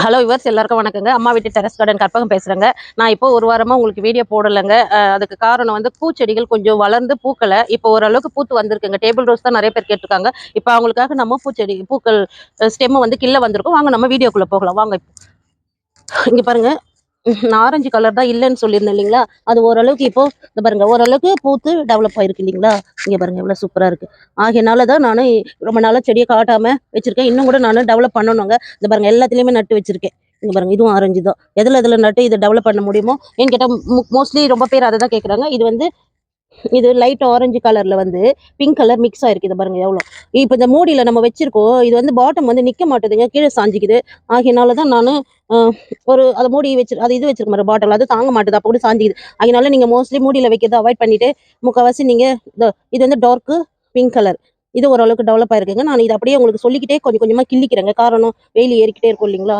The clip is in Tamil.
ஹலோ யுவர்ஸ் எல்லாருக்கும் வணக்கங்க. அம்மா வீட்டு டெரஸ் கார்டன் கற்பகம் பேசுகிறேங்க நான் இப்போ ஒரு வாரமாக உங்களுக்கு வீடியோ போடலைங்க. அதுக்கு காரணம் வந்து பூச்செடிகள் கொஞ்சம் வளர்ந்து பூக்களை இப்போ ஓரளவுக்கு பூத்து வந்திருக்குங்க. டேபிள் ரோஸ் தான் நிறைய பேர் கேட்டிருக்காங்க. இப்போ அவங்களுக்காக நம்ம பூச்செடி பூக்கள் ஸ்டெம்மு வந்து கில்ல வந்திருக்கும். வாங்க நம்ம வீடியோக்குள்ளே போகலாம். வாங்க இங்கே பாருங்கள் ஆரஞ்சு கலர் தான் இல்லைன்னு சொல்லியிருந்தேன் இல்லைங்களா? அது ஓரளவுக்கு இப்போ இந்த பாருங்க ஓரளவுக்கு பூத்து டெவலப் ஆயிருக்கு இல்லைங்களா? இங்கே பாருங்க எவ்வளோ சூப்பராக இருக்கு. ஆகையினால தான் நான் ரொம்ப நாளாக செடியை காட்டாமல் வச்சிருக்கேன். இன்னும் கூட நான் டெவலப் பண்ணணுங்க. இந்த பாருங்க எல்லாத்துலேயுமே நட்டு வச்சிருக்கேன். இங்கே பாருங்க இதுவும் ஆரஞ்சு தான். எதில் எதில் நட்டு இதை டெவலப் பண்ண முடியுமோ? ஏன்னு கேட்டால் மோஸ்ட்லி ரொம்ப பேர் அதை தான் கேட்குறாங்க இது வந்து இது லைட் ஆரஞ்சு கலர்ல வந்து பிங்க் கலர் மிக்ஸ் ஆயிருக்கு. இதை பாருங்க எவ்வளோ இப்போ இந்த மூடியில் நம்ம வச்சிருக்கோம். இது வந்து பாட்டம் வந்து நிக்க மாட்டேதுங்க. கீழே சாஞ்சிக்குது. ஆகியனால தான் நான் ஒரு அதை மூடி வச்சு அது இது வச்சிருக்க மாதிரி பாட்டில் அது தாங்க மாட்டுது. அப்போ கூட சாஞ்சிக்குது. அதனால நீங்க மோஸ்ட்லி மூடியில வைக்கிறத அவாய்ட் பண்ணிட்டு முக்கால்வாசி நீங்க இந்த- இது வந்து டார்க்கு பிங்க் கலர் இது ஓரளவுக்கு டெவலப் ஆயிருக்குங்க. நான் இது அப்படியே உங்களுக்கு சொல்லிக்கிட்டே கொஞ்சம் கொஞ்சமா கிள்ளிக்கிறேங்க. காரணம் வெயில் ஏறிக்கிட்டே இருக்கும் இல்லைங்களா?